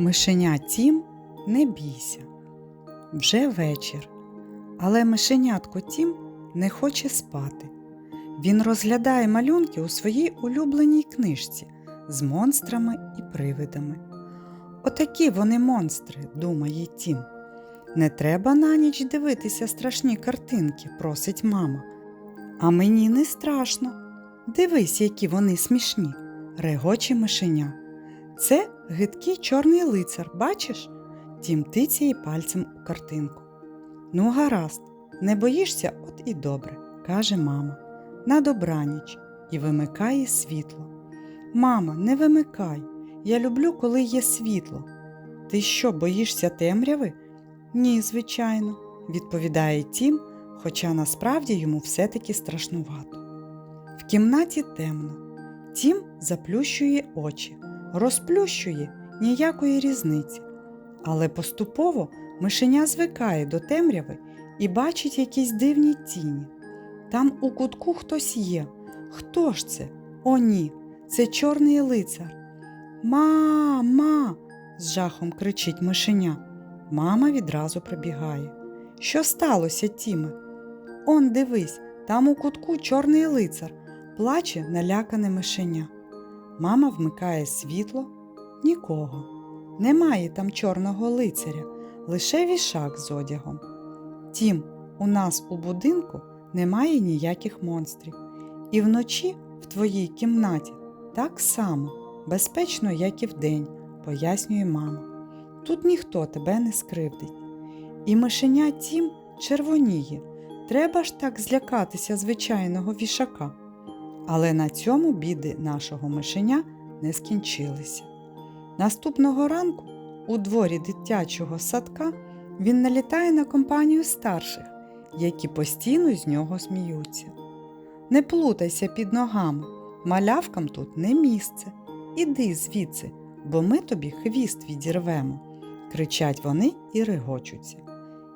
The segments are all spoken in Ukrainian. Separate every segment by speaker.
Speaker 1: Мишеня Тім, не бійся. Вже вечір. Але мишенятко Тім не хоче спати. Він розглядає малюнки у своїй улюбленій книжці з монстрами і привидами. Отакі вони монстри, думає Тім. Не треба на ніч дивитися страшні картинки, просить мама. А мені не страшно. Дивись, які вони смішні, регоче мишеня. Це гидкий чорний лицар, бачиш? Тім тицяє пальцем у картинку. Ну, гаразд, не боїшся, от і добре, каже мама. На добраніч і вимикає світло. Мама, не вимикай. Я люблю, коли є світло. Ти що, боїшся темряви? Ні, звичайно, відповідає Тім, хоча насправді йому все-таки страшнувато. В кімнаті темно. Тім заплющує очі, розплющує ніякої різниці. Але поступово мишеня звикає до темряви і бачить якісь дивні тіні. Там у кутку хтось є. Хто ж це? О, ні, це чорний лицар. Мама. з жахом кричить мишеня. Мама відразу прибігає. Що сталося, Тіме? Он дивись, там у кутку чорний лицар, плаче налякане мишеня. Мама вмикає світло, нікого. Немає там чорного лицаря, лише вішак з одягом. Тім, у нас у будинку немає ніяких монстрів. І вночі в твоїй кімнаті так само, безпечно, як і вдень, пояснює мама. Тут ніхто тебе не скривдить. І мишеня тім червоніє. Треба ж так злякатися звичайного вішака. Але на цьому біди нашого мишеня не скінчилися. Наступного ранку у дворі дитячого садка він налітає на компанію старших, які постійно з нього сміються. Не плутайся під ногами, малявкам тут не місце. Іди звідси, бо ми тобі хвіст відірвемо, кричать вони і регочуться.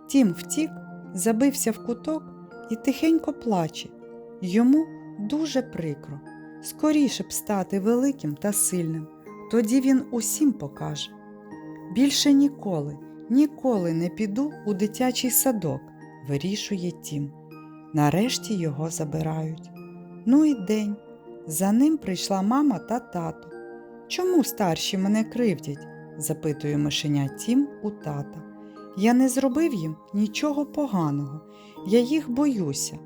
Speaker 1: Тім втік, забився в куток і тихенько плаче. Йому дуже прикро. Скоріше б стати великим та сильним, тоді він усім покаже. Більше ніколи, ніколи не піду у дитячий садок, вирішує Тім. Нарешті його забирають. Ну і день. За ним прийшла мама та тато. Чому старші мене кривдять? запитує мишеня Тім у тата. Я не зробив їм нічого поганого, я їх боюся.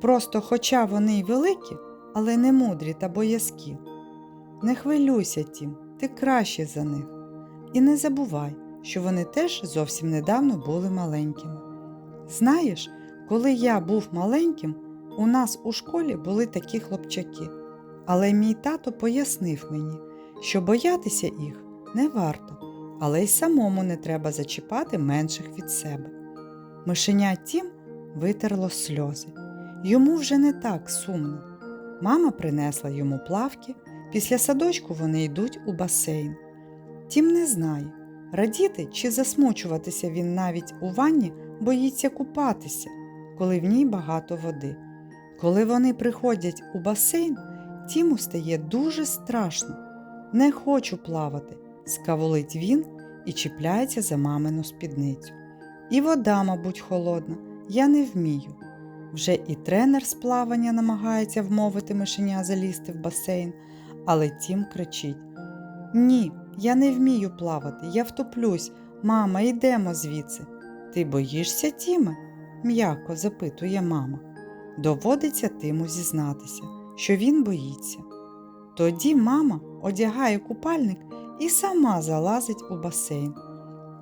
Speaker 1: Просто, хоча вони й великі, але не мудрі та боязкі. Не хвилюйся, Тім, ти краще за них. І не забувай, що вони теж зовсім недавно були маленькими. Знаєш, коли я був маленьким, у нас у школі були такі хлопчаки, але мій тато пояснив мені, що боятися їх не варто, але й самому не треба зачіпати менших від себе. Мишеня Тім витерло сльози. Йому вже не так сумно. Мама принесла йому плавки, після садочку вони йдуть у басейн. Тім не знає, радіти чи засмучуватися він навіть у ванні боїться купатися, коли в ній багато води. Коли вони приходять у басейн, Тіму стає дуже страшно. Не хочу плавати, скаволить він і чіпляється за мамину спідницю. І вода, мабуть, холодна, я не вмію. Вже і тренер з плавання намагається вмовити мишеня залізти в басейн, але Тім кричить: Ні, я не вмію плавати, я втоплюсь. Мама, йдемо звідси. Ти боїшся, Тіме? м'яко запитує мама. Доводиться Тиму зізнатися, що він боїться. Тоді мама одягає купальник і сама залазить у басейн.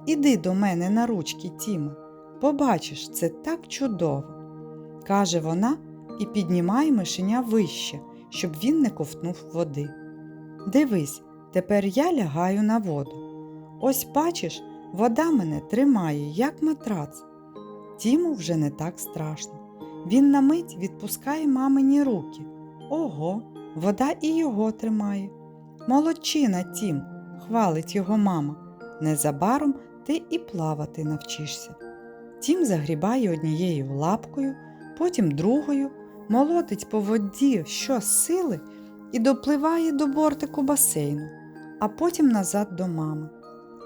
Speaker 1: Іди до мене на ручки, Тіме, побачиш, це так чудово, каже вона і піднімає мишеня вище, щоб він не ковтнув води. Дивись, тепер я лягаю на воду. Ось бачиш, вода мене тримає, як матрац. Тіму вже не так страшно. Він на мить відпускає мамині руки. Ого, вода і його тримає. Молодчина, Тім, хвалить його мама. Незабаром ти і плавати навчишся. Тім загрібає однією лапкою, потім другою, молотить по воді щосили і допливає до бортику басейну, а потім назад до мами.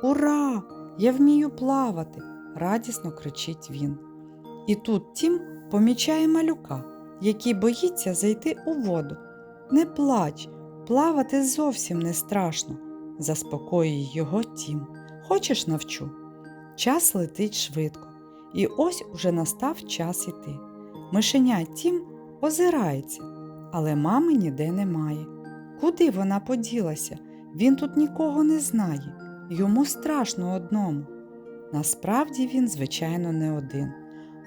Speaker 1: Ура! Я вмію плавати! радісно кричить він. І тут Тім помічає малюка, який боїться зайти у воду. Не плач, плавати зовсім не страшно, заспокоює його Тім. Хочеш навчу? Час летить швидко, і ось уже настав час іти. Мишеня Тім озирається, але мами ніде немає. Куди вона поділася? Він тут нікого не знає, йому страшно одному. Насправді він, звичайно, не один.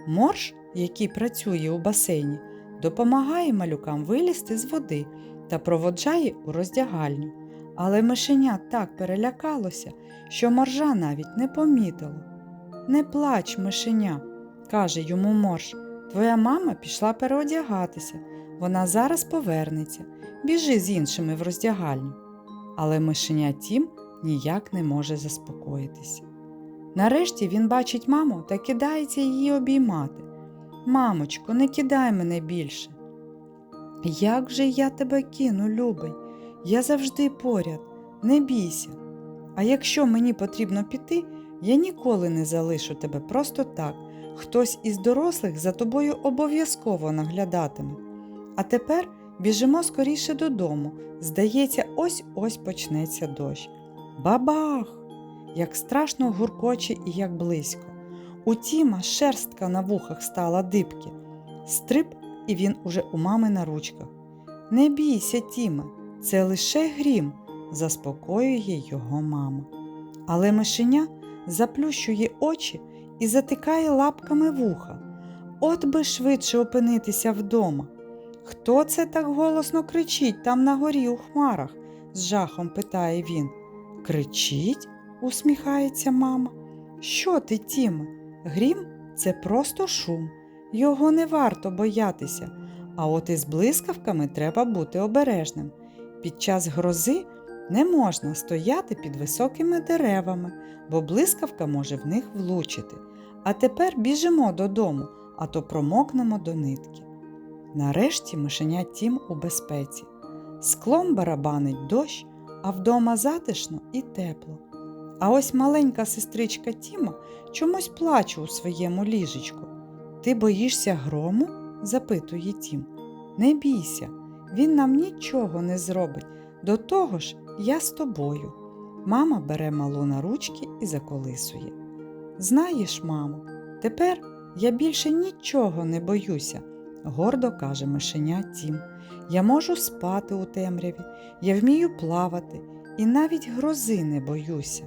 Speaker 1: Морж, який працює у басейні, допомагає малюкам вилізти з води та проводжає у роздягальню. Але мишеня так перелякалося, що моржа навіть не помітило. Не плач, мишеня, каже йому морж. Твоя мама пішла переодягатися, вона зараз повернеться. Біжи з іншими в роздягальню. Але мишеня Тім ніяк не може заспокоїтися. Нарешті він бачить маму та кидається її обіймати. Мамочко, не кидай мене більше. Як же я тебе кину, любий? Я завжди поряд, не бійся. А якщо мені потрібно піти, я ніколи не залишу тебе просто так. Хтось із дорослих за тобою обов'язково наглядатиме. А тепер біжимо скоріше додому. Здається, ось ось почнеться дощ. Бабах! Як страшно гуркоче і як близько. У Тіма шерстка на вухах стала дибки. Стрип, і він уже у мами на ручках. Не бійся, Тіме, це лише грім, заспокоює його мама. Але мишеня заплющує очі і затикає лапками вуха. От би швидше опинитися вдома. Хто це так голосно кричить там на горі у хмарах? з жахом питає він. Кричить? усміхається мама. Що ти, Тіме? Грім це просто шум. Його не варто боятися. А от із блискавками треба бути обережним. Під час грози не можна стояти під високими деревами, бо блискавка може в них влучити. А тепер біжимо додому, а то промокнемо до нитки. Нарешті мишеня Тім у безпеці. Склом барабанить дощ, а вдома затишно і тепло. А ось маленька сестричка Тіма чомусь плаче у своєму ліжечку. Ти боїшся грому? запитує Тім. Не бійся, він нам нічого не зробить. До того ж, я з тобою. Мама бере малу на ручки і заколисує. Знаєш, мамо, тепер я більше нічого не боюся, гордо каже мишеня Тім. Я можу спати у темряві, я вмію плавати і навіть грози не боюся.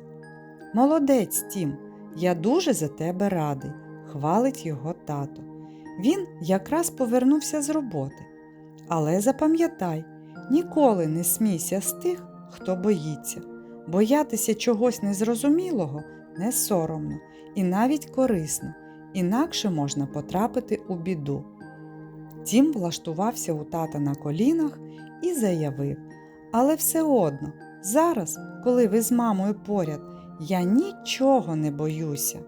Speaker 1: Молодець, Тім, я дуже за тебе радий, хвалить його тато. Він якраз повернувся з роботи. Але запам'ятай, ніколи не смійся з тих, хто боїться. Боятися чогось незрозумілого не соромно і навіть корисно, інакше можна потрапити у біду. Тім влаштувався у тата на колінах і заявив: Але все одно, зараз, коли ви з мамою поряд, я нічого не боюся.